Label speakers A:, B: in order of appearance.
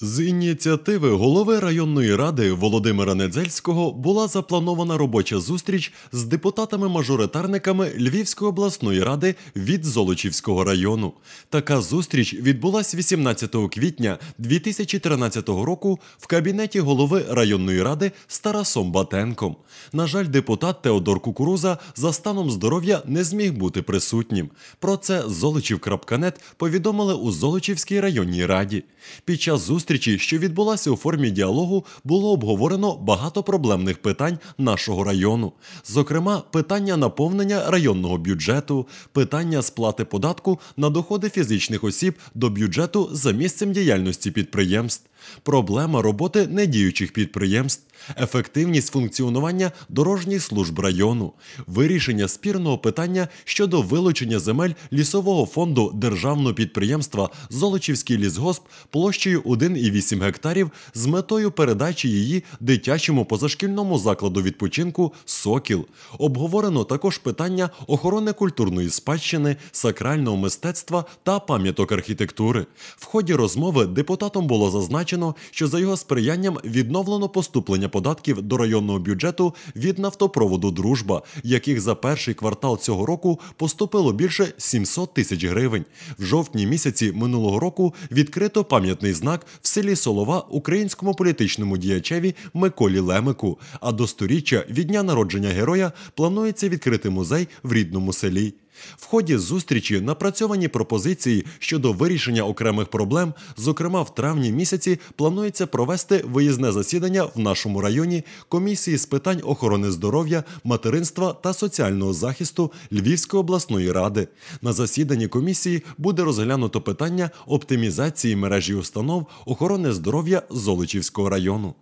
A: З ініціативи голови районної ради Володимира Недзельського була запланована робоча зустріч з депутатами-мажоритарниками Львівської обласної ради від Золочівського району. Така зустріч відбулась 18 квітня 2013 року в кабінеті голови районної ради з Тарасом Батенком. На жаль, депутат Теодор Кукуруза за станом здоров'я не зміг бути присутнім. Про це Золочів.нет повідомили у Золочівській районній раді. Під час зустрічі, що відбулася у формі діалогу, було обговорено багато проблемних питань нашого району. Зокрема, питання наповнення районного бюджету, питання сплати податку на доходи фізичних осіб до бюджету за місцем діяльності підприємств, проблема роботи недіючих підприємств, ефективність функціонування дорожніх служб району, вирішення спірного питання щодо вилучення земель лісового фонду державного підприємства Золочівський лісгосп площею 1,8 гектарів з метою передачі її дитячому позашкільному закладу відпочинку Сокіл. Обговорено також питання охорони культурної спадщини, сакрального мистецтва та пам'яток архітектури. В ході розмови депутатом було зазначено, що за його сприянням відновлено поступлення податків до районного бюджету від нафтопроводу Дружба, яких за перший квартал цього року поступило більше 700 тисяч гривень. В жовтні місяці минулого року відкрито пам'ятний знак в селі Солова українському політичному діячеві Миколі Лемику. А до сторіччя від дня народження героя планується відкрити музей в рідному селі. В ході зустрічі напрацьовані пропозиції щодо вирішення окремих проблем. Зокрема, в травні місяці планується провести виїзне засідання в нашому районі комісії з питань охорони здоров'я, материнства та соціального захисту Львівської обласної ради. На засіданні комісії буде розглянуто питання оптимізації мережі установ охорони здоров'я Золочівського району.